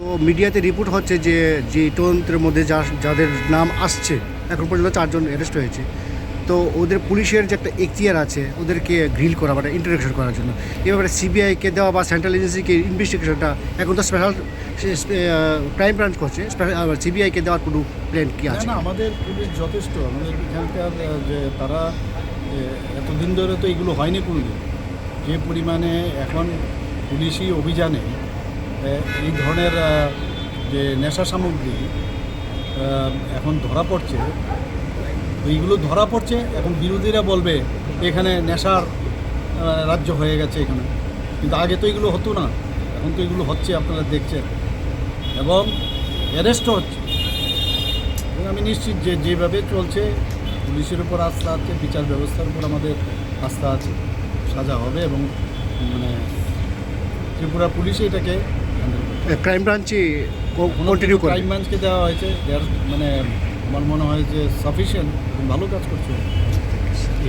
তো মিডিয়াতে রিপোর্ট হচ্ছে যে যে তদন্তের মধ্যে যা যাদের নাম আসছে এখন পর্যন্ত চারজন অ্যারেস্ট হয়েছে। তো ওদের পুলিশের যে একটা এখতিয়ার আছে ওদেরকে গ্রিল করা মানে ইন্টারেকশন করার জন্য। এবারে সিবিআইকে দেওয়া বা সেন্ট্রাল এজেন্সিকে ইনভেস্টিগেশনটা এখন তো স্পেশাল ক্রাইম ব্রাঞ্চ করছে। সিবিআইকে দেওয়ার কোনো প্ল্যান কি আছে? না আমাদের পুলিশ যথেষ্ট। আমাদের এখানকার যে তারা এ, এতদিন ধরে তো এগুলো হয়নি কোনোদিন। যে পরিমাণে এখন পুলিশি অভিযানে এ, এই ধরনের যে নেশা সামগ্রী এখন ধরা পড়ছে, এইগুলো ধরা পড়ছে, এখন বিরোধীরা বলবে, এখানে নেশার রাজ্য হয়ে গেছে এখানে। কিন্তু আগে তো এগুলো হতো না, এখন তো এগুলো হচ্ছে, আপনারা দেখছেন। এবং অ্যারেস্টও হচ্ছে। আমি নিশ্চিত যে যেভাবে চলছে, পুলিশের উপর আস্থা আছে, বিচার ব্যবস্থার উপর আমাদের আস্থা আছে, সাজা হবে এবং মানে ত্রিপুরা পুলিশ এটাকে ক্রাইম ব্রাঞ্চে কন্টিনিউ করে ক্রাইম ব্রাঞ্চকে দেওয়া হয়েছে। মানে আমার মনে হয় যে সাফিসিয়েন্ট ভালো কাজ করছে।